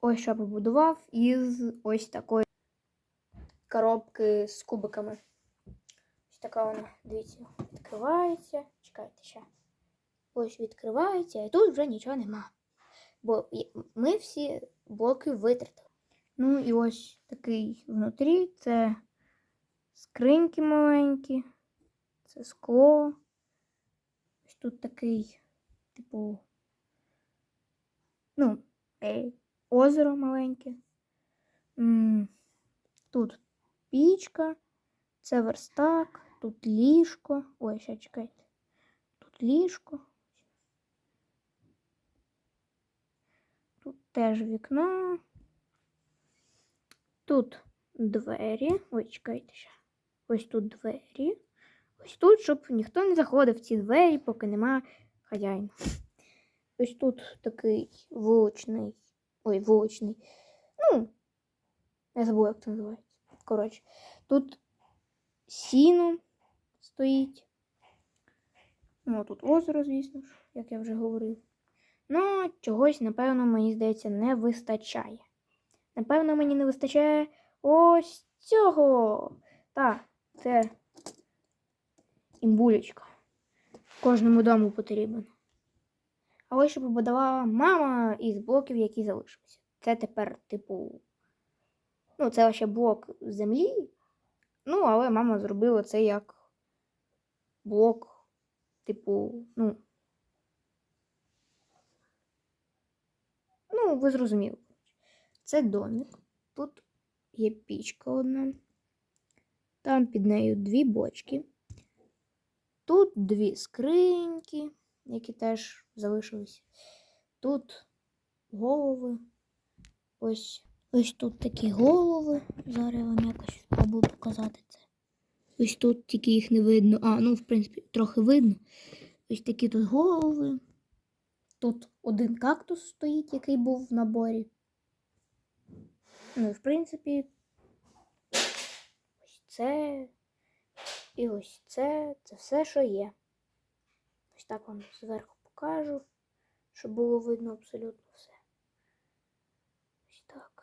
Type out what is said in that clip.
ось що побудував із ось такої коробки з кубиками. Ось така вона, дивіться, відкривається. Чекайте ще. Ось відкривається, і тут вже нічого нема. Бо ми всі блоки витратили. Ну і ось такий внутрі це скриньки маленькі, це скло. Ось тут такий, типу, ну, е, озеро маленьке. Тут пічка, це верстак, тут ліжко. Ой, ще чекайте. Тут ліжко. Тут теж вікно. Тут двері. Ой, чекайте ще. Ось тут двері. Ось тут, щоб ніхто не заходив в ці двері, поки нема хазяїна. Ось тут такий вуличний. Ой, вуличний. Ну, я забула, як це називається. Коротше, тут сіно стоїть. Ну, тут озеро, звісно ж, як я вже говорив. Ну, чогось, напевно, мені здається, не вистачає. Напевно, мені не вистачає ось цього. Так, це імбулечка. Кожному дому потрібен. А ось що побудувала мама із блоків, які залишилися. Це тепер, типу. Ну, це ще блок землі. Ну, але мама зробила це як блок, типу, ну. Ну, ви зрозуміли. Це домик. Тут є пічка одна. Там під нею дві бочки. Тут дві скриньки, які теж залишились. Тут голови. Ось ось тут такі голови. Зараз я вам якось спробую показати це. Ось тут тільки їх не видно. А, ну, в принципі, трохи видно. Ось такі тут голови. Тут один кактус стоїть, який був в наборі. Ну, і в принципі, ось це і ось це це все, що є так вам зверху покажу, щоб було видно абсолютно все. Ось так.